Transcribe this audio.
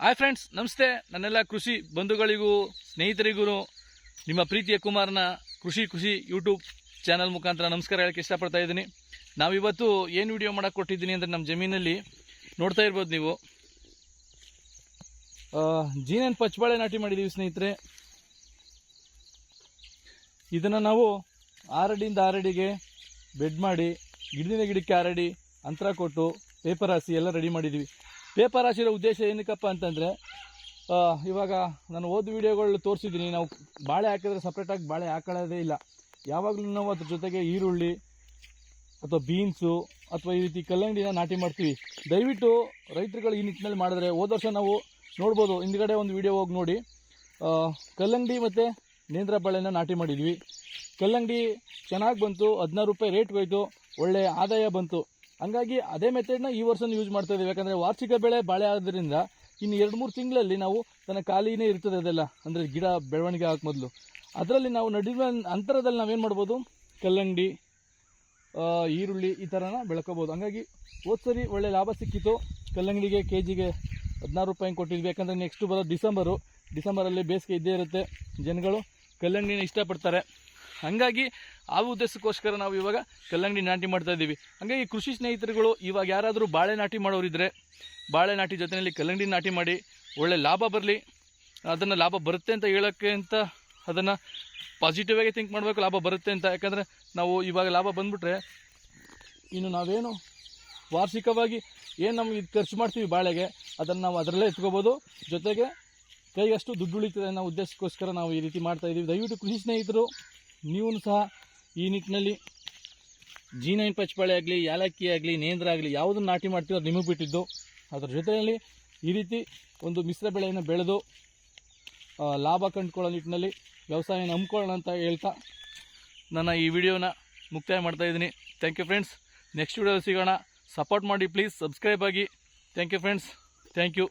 Hi friends ನಮಸ್ತೆ. ನನ್ನೆಲ್ಲ ಕೃಷಿ ಬಂಧುಗಳಿಗೂ, ಸ್ನೇಹಿತರಿಗೂ, ನಿಮ್ಮ ಪ್ರೀತಿಯ ಕುಮಾರನ ಕೃಷಿ ಖುಷಿ ಯೂಟ್ಯೂಬ್ ಚಾನಲ್ ಮುಖಾಂತರ ನಮಸ್ಕಾರ ಹೇಳಕ್ಕೆ ಇಷ್ಟಪಡ್ತಾ ಇದ್ದೀನಿ. ನಾವಿವತ್ತು ಏನು ವಿಡಿಯೋ ಮಾಡಕ್ಕೆ ಕೊಟ್ಟಿದ್ದೀನಿ ಅಂದರೆ ನಮ್ಮ ಜಮೀನಲ್ಲಿ ನೋಡ್ತಾ ಇರ್ಬೋದು ನೀವು. ಜೀನೇನು ಪಚ್ಚಬಾಳೆ ನಾಟಿ ಮಾಡಿದ್ದೀವಿ ಸ್ನೇಹಿತರೆ. ಇದನ್ನು ನಾವು ಆರಡಿಯಿಂದ ಆರಡಿಗೆ ಬೆಡ್ ಮಾಡಿ, ಗಿಡದಿಂದ ಗಿಡಕ್ಕೆ ಆರಡಿ, ಅಂತರ ಕೊಟ್ಟು ಪೇಪರ್ ಹಾಸಿ ಎಲ್ಲ ರೆಡಿ ಮಾಡಿದ್ದೀವಿ ಪೇಪರ್ ಹಾಸಿರೋ ಉದ್ದೇಶ ಏನಕ್ಕಪ್ಪ ಅಂತಂದರೆ ಇವಾಗ ನಾನು ಓದ್ ವೀಡಿಯೋಗಳು ತೋರಿಸಿದ್ದೀನಿ, ನಾವು ಬಾಳೆ ಹಾಕಿದ್ರೆ ಸಪ್ರೇಟಾಗಿ ಬಾಳೆ ಹಾಕೊಳ್ಳೋದೇ ಇಲ್ಲ. ಯಾವಾಗಲೂ ನಾವು ಅದ್ರ ಜೊತೆಗೆ ಈರುಳ್ಳಿ ಅಥವಾ ಬೀನ್ಸು ಅಥವಾ ಈ ರೀತಿ ಕಲ್ಲಂಗಡಿನ ನಾಟಿ ಮಾಡ್ತೀವಿ. ದಯವಿಟ್ಟು ರೈತರುಗಳು ಈ ನಿಟ್ಟಿನಲ್ಲಿ ಮಾಡಿದ್ರೆ ಹೋದ ವರ್ಷ ನಾವು ನೋಡ್ಬೋದು, ಹಿಂದ್ಗಡೆ ಒಂದು ವಿಡಿಯೋ ಹೋಗಿ ನೋಡಿ. ಕಲ್ಲಂಗಡಿ ಮತ್ತು ನೇಂದ್ರ ಬಾಳೆನ ನಾಟಿ ಮಾಡಿದ್ವಿ. ಕಲ್ಲಂಗಡಿ ಚೆನ್ನಾಗಿ ಬಂತು, ಹದಿನಾರು ರೂಪಾಯಿ ರೇಟ್ ಹೋಯಿತು ಒಳ್ಳೆಯ ಆದಾಯ ಬಂತು. ಹಂಗಾಗಿ ಅದೇ ಮೆಥಡ್ನ ಈ ವರ್ಷ ಯೂಸ್ ಮಾಡ್ತಾ ಇದ್ದೀವಿ. ಯಾಕಂದರೆ ವಾರ್ಷಿಕ ಬೆಳೆ ಬಾಳೆ ಆದ್ರಿಂದ ಇನ್ನು ಎರಡು ಮೂರು ತಿಂಗಳಲ್ಲಿ ನಾವು ತನ್ನ ಖಾಲಿನೇ ಇರ್ತದೆ ಅದೆಲ್ಲ. ಅಂದರೆ ಗಿಡ ಬೆಳವಣಿಗೆ ಆಗಕ್ಕೆ ಮೊದಲು. ಅದರಲ್ಲಿ ನಾವು ನಡುವೆ ಅಂತರದಲ್ಲಿ ನಾವೇನು ಮಾಡ್ಬೋದು? ಕಲ್ಲಂಗಡಿ ಈರುಳ್ಳಿ ಈ ಥರನ ಬೆಳ್ಕೋಬೋದು. ಹಂಗಾಗಿ ಹೋದ ಸರಿ ಒಳ್ಳೆ ಲಾಭ ಸಿಕ್ಕಿತ್ತು ಕಲ್ಲಂಗಡಿಗೆ ಕೆ ಜಿಗೆ ಹದಿನಾರು ರೂಪಾಯಿ ಕೊಟ್ಟಿದ್ವಿ. ಯಾಕಂದರೆ ನೆಕ್ಸ್ಟ್ ಬರೋ ಡಿಸೆಂಬರು, ಡಿಸೆಂಬರಲ್ಲಿ ಬೇಸಿಗೆ ಇದ್ದೇ ಇರುತ್ತೆ. ಜನಗಳು ಕಲ್ಲಂಗಡಿನ ಇಷ್ಟಪಡ್ತಾರೆ. ಹಾಗಾಗಿ ಆ ಉದ್ದೇಶಕ್ಕೋಸ್ಕರ ನಾವು ಇವಾಗ ಕಲ್ಲಂಗಡಿ ನಾಟಿ ಮಾಡ್ತಾ ಇದ್ದೀವಿ. ಹಾಗಾಗಿ ಕೃಷಿ ಸ್ನೇಹಿತರುಗಳು, ಇವಾಗ ಯಾರಾದರೂ ಬಾಳೆ ನಾಟಿ ಮಾಡೋರಿದ್ರೆ, ಬಾಳೆ ನಾಟಿ ಜೊತೆಯಲ್ಲಿ ಕಲ್ಲಂಗಡಿ ನಾಟಿ ಮಾಡಿ, ಒಳ್ಳೆ ಲಾಭ ಬರಲಿ. ಅದನ್ನು ಲಾಭ ಬರುತ್ತೆ ಅಂತ ಹೇಳೋಕ್ಕೆ ಅಂತ ಅದನ್ನು ಪಾಸಿಟಿವ್ ಆಗಿ ಥಿಂಕ್ ಮಾಡಬೇಕು, ಲಾಭ ಬರುತ್ತೆ ಅಂತ. ಯಾಕಂದರೆ ನಾವು ಇವಾಗ ಲಾಭ ಬಂದ್ಬಿಟ್ರೆ, ಇನ್ನು ನಾವೇನು ವಾರ್ಷಿಕವಾಗಿ ಏನು ನಮ್ಗೆ ಇದು ಖರ್ಚು ಮಾಡ್ತೀವಿ ಬಾಳೆಗೆ, ಅದನ್ನು ನಾವು ಅದರಲ್ಲೇ ಎತ್ಕೋಬೋದು. ಜೊತೆಗೆ ಕೈಗಷ್ಟು ದುಡ್ಡು ಉಳಿತದೆ ಅನ್ನೋ ಉದ್ದೇಶಕ್ಕೋಸ್ಕರ ನಾವು ಈ ರೀತಿ ಮಾಡ್ತಾ ಇದ್ದೀವಿ ದಯವಿಟ್ಟು ಕೃಷಿ ಸ್ನೇಹಿತರು ನೀವು ಸಹ ಈ ನಿಟ್ಟಿನಲ್ಲಿ ಜೀನೈನ್ ನೈನ್ ಪಚ್ಚಬಾಳೆ ಆಗಲಿ, ಯಾಲಕ್ಕಿ ಆಗಲಿ, ನೇಂದ್ರ ಆಗಲಿ, ಯಾವುದನ್ನು ನಾಟಿ ಮಾಡ್ತೀವೋ ಅದು ನಿಮಗೆ ಬಿಟ್ಟಿದ್ದು. ಅದರ ಜೊತೆಯಲ್ಲಿ ಈ ರೀತಿ ಒಂದು ಮಿಶ್ರ ಬೆಳೆಯನ್ನು ಬೆಳೆದು ಲಾಭ ಕಂಡುಕೊಳ್ಳೋ ನಿಟ್ಟಿನಲ್ಲಿ ವ್ಯವಸಾಯನ ನಂಬ್ಕೊಳ್ಳೋಣ ಅಂತ ಹೇಳ್ತಾ ನನ್ನ ಈ ವಿಡಿಯೋನ ಮುಕ್ತಾಯ ಮಾಡ್ತಾ ಇದ್ದೀನಿ. Thank you friends next video ಸಿಗೋಣ. ಸಪೋರ್ಟ್ ಮಾಡಿ ಪ್ಲೀಸ್ ಸಬ್ಸ್ಕ್ರೈಬ್ ಆಗಿ. Thank you friends thank you